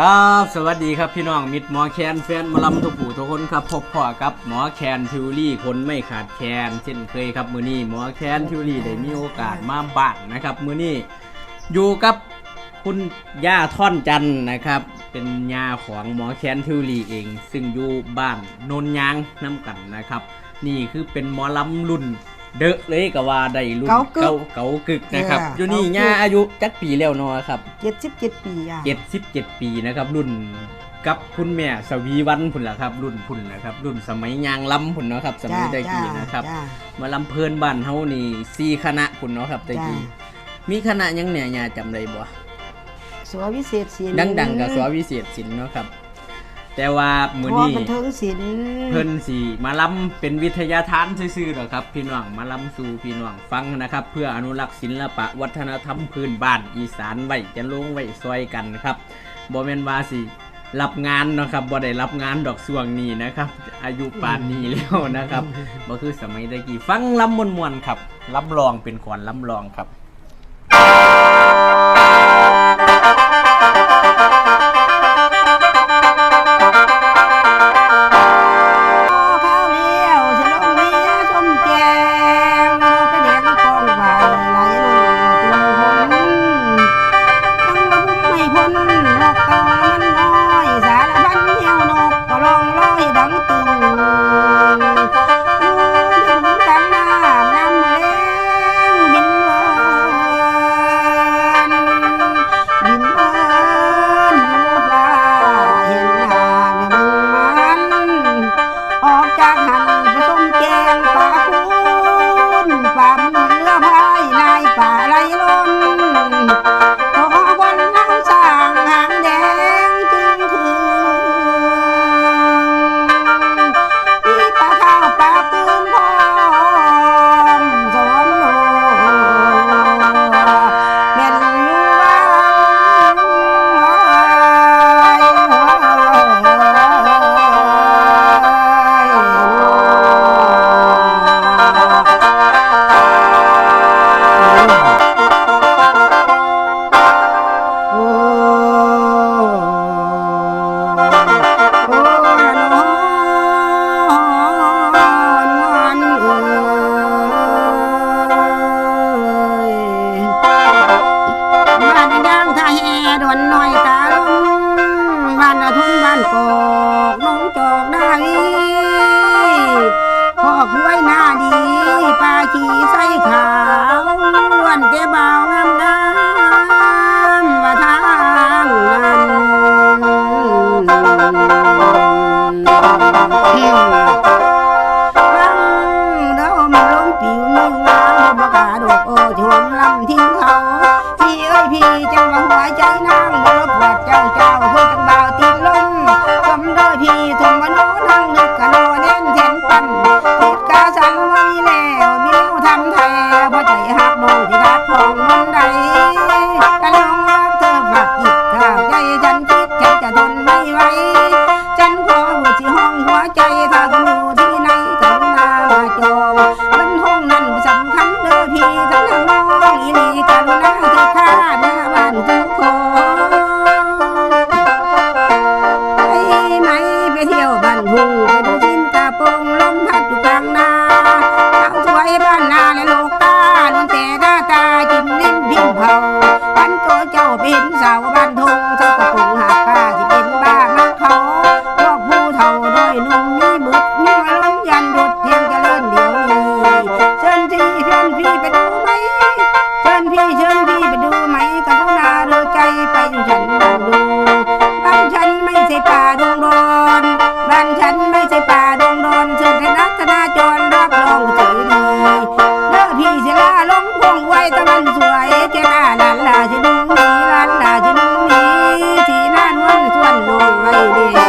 ครับสวัสดีครับพี่น้องมิตรหมอแคนแฟนมอลำทุกผู้ทุกคนครับพบพ่อกับหมอแคนทิวรี่คนไม่ขาดแคนเช่นเคยครับมือนี้หมอแคนทิวรี่ได้มีโอกาสมาบ้านนะครับมือนี้อยู่กับคุณย่าท่อนจันนะครับ เป็นยาของหมอแคนทิวรี่เอง ซึ่งอยู่บ้านโนนยางน้ำกันนะครับ นี่คือเป็นหมอลำรุ่น เดอะเลยก็ว่าได้รุ่นเก๋ากึกเก่าเก่ากึกนะครับเอออยู่นี่เก๋ากึก ย่าอายุจักปีแล้วเนาะครับเจ็ดสิบเจ็ดปีอะ77ปีนะครับ รุ่นกับคุณแม่สวีวันพุ่นละครับ รุ่นพุ่นนะครับ รุ่นสมัยยางล้ำพุ่นเนาะครับสมัยตะกี้นะครับ จ้า มาลำเพลินบ้านเฮานี่สี่คณะพุ่นเนาะครับตะกี้จ้ มีคณะหยังเนี่ยยาจำได้บ่ สววิเศษศิลป์ดังๆกับสววิเศษศิลป์เนาะครับ แต่ว่ามื้อพอนี้บันเทิงศิลป์เพิ่นสิมาลำเป็นวิทยาทานซื่อๆหรอกครับ พี่น้องมาลำสู่พี่น้องฟังนะครับ เพื่ออนุรักษ์ศิลปะวัฒนธรรมพื้นบ้านอีสานไว้จะลงไว้ซอยกันครับบ่แม่นว่าสิรับงานเนาะครับบ่ได้รับงานดอกส่วงนี้นะครับ อายุป่านนี้แล้วนะครับบ่คือสมัยตะกี้ฟังลำมวนๆครับรับรองเป็นขวัญรับรองครับ โอ้ชวมลำทิ้งเขา พี่เอ้ยพี่จังหว่าหัวใจนา คั Hallelujah.